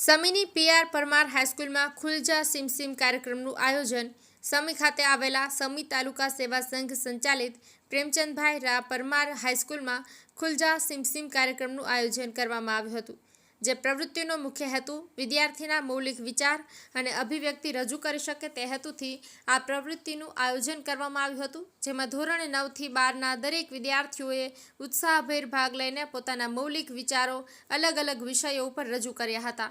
સમીની PR Parmar હાઈસ્કૂલમાં ખુલજા સિમસિમ કાર્યક્રમનું આયોજન. સમી ખાતે આવેલા સમી તાલુકા સેવા સંઘ સંચાલિત પ્રેમચંદભાઈ રા પરમાર હાઈસ્કૂલમાં ખુલજા સિમસિમ કાર્યક્રમનું આયોજન કરવામાં આવ્યું હતું, જે પ્રવૃત્તિનો મુખ્ય હેતુ વિદ્યાર્થીના મૌલિક વિચાર અને અભિવ્યક્તિ રજૂ કરી શકે તે હેતુથી આ પ્રવૃત્તિનું આયોજન કરવામાં આવ્યું હતું, જેમાં ધોરણ નવથી બારના દરેક વિદ્યાર્થીઓએ ઉત્સાહભેર ભાગ લઈને પોતાના મૌલિક વિચારો અલગ અલગ વિષયો ઉપર રજૂ કર્યા હતા.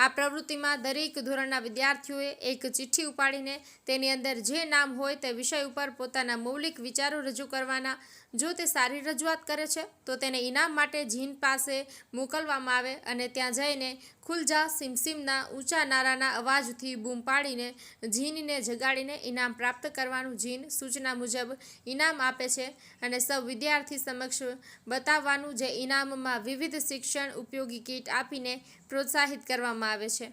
આ પ્રવૃત્તિમાં દરેક ધોરણના વિદ્યાર્થીઓએ એક ચિઠ્ઠી ઉપાડીને તેની અંદર જે નામ હોય તે વિષય ઉપર પોતાના મૌલિક વિચારો રજૂ કરવાના. જો તે સારી રજૂઆત કરે છે, તો તેને ઇનામ માટે જીન પાસે મોકલવામાં આવે અને ત્યાં જઈને ખુલજા સિમસિમના ઊંચા નારાના અવાજથી બૂમ પાડીને જીનને જગાડીને ઇનામ પ્રાપ્ત કરવાનું જીન સૂચના મુજબ ઇનામ આપે છે અને સૌ વિદ્યાર્થી સમક્ષ બતાવવાનું જે ઇનામમાં વિવિધ શિક્ષણ ઉપયોગી કીટ આપીને પ્રોત્સાહિત કરવામાં આવે છે.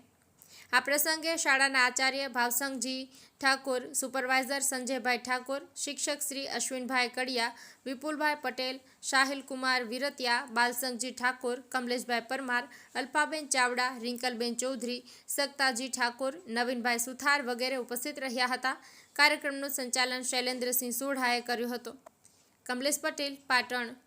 આ પ્રસંગે શાળાના આચાર્ય ભાવસંગજી ઠાકોર, સુપરવાઇઝર સંજયભાઈ ઠાકોર, શિક્ષક શ્રી અશ્વિનભાઈ કડિયા, વિપુલભાઈ પટેલ શાહિલ કુમાર વિરતિયા, બાલસંગજી ઠાકોર, કમલેશભાઈ પરમાર, અલ્પાબેન ચાવડા, રિંકલબેન ચૌધરી, સક્તાજી ઠાકોર, નવીનભાઈ સુથાર વગેરે ઉપસ્થિત રહ્યા હતા. કાર્યક્રમનું સંચાલન શૈલેન્દ્રસિંહ સોઢાએ કર્યું હતું. કમલેશ પટેલ, પાટણ.